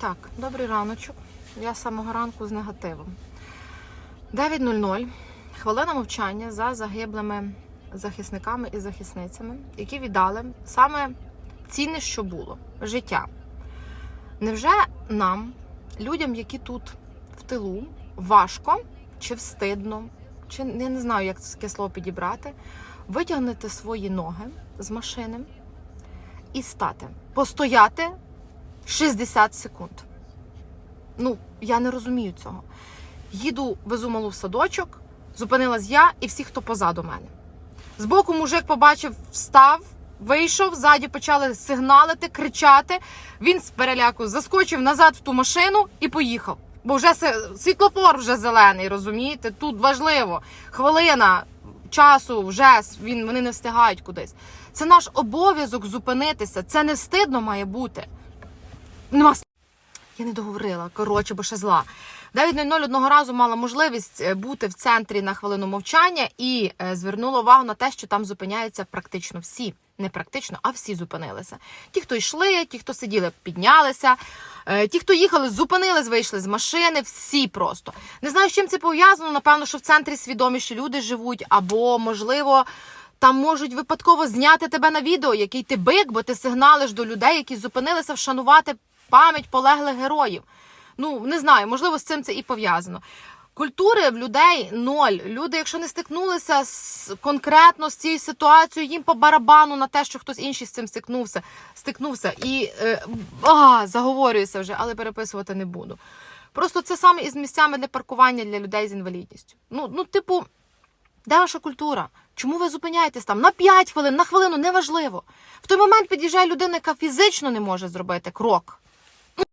Так, добрий раночок. Я самого ранку з негативом. 9.00. Хвилина мовчання за загиблими захисниками і захисницями, які віддали саме цінне, що було життя. Невже нам, людям, які тут в тилу, важко чи встидно, чи я не знаю, як таке слово підібрати, витягнути свої ноги з машини і стати, постояти 60 секунд. Ну, я не розумію цього. Їду, везу малу в садочок, зупинилась я і всі, хто позаду мене. Збоку мужик побачив, встав, вийшов, ззаді почали сигналити, кричати. Він з переляку заскочив назад в ту машину і поїхав. Бо вже світлофор вже зелений, розумієте? Тут важливо. Хвилина часу вже він, вони не встигають кудись. Це наш обов'язок зупинитися. Це не встидно має бути. Нема я не договорила, коротше, бо ще зла. 9.00 одного разу мала можливість е, бути в центрі на хвилину мовчання і е, звернула увагу на те, що там зупиняються практично всі. Не практично, а всі зупинилися. Ті, хто йшли, ті, хто сиділи, піднялися. Е, Ті, хто їхали, зупинились, вийшли з машини, всі просто. Не знаю, з чим це пов'язано. Напевно, що в центрі свідоміші люди живуть, або, можливо, там можуть випадково зняти тебе на відео, який ти бик, бо ти сигналиш до людей, які зупинилися вшанувати пам'ять полеглих героїв. Ну, не знаю, можливо, з цим це і пов'язано. Культури в людей ноль. Люди, якщо не стикнулися з конкретно з цією ситуацією, їм по барабану на те, що хтось інший з цим стикнувся, стикнувся. І е, а, заговорююся вже, але переписувати не буду. Просто це саме із місцями для паркування для людей з інвалідністю. Ну, ну, типу, де ваша культура? Чому ви зупиняєтесь там? На 5 хвилин, на хвилину, неважливо. В той момент під'їжджає людина, яка фізично не може зробити крок.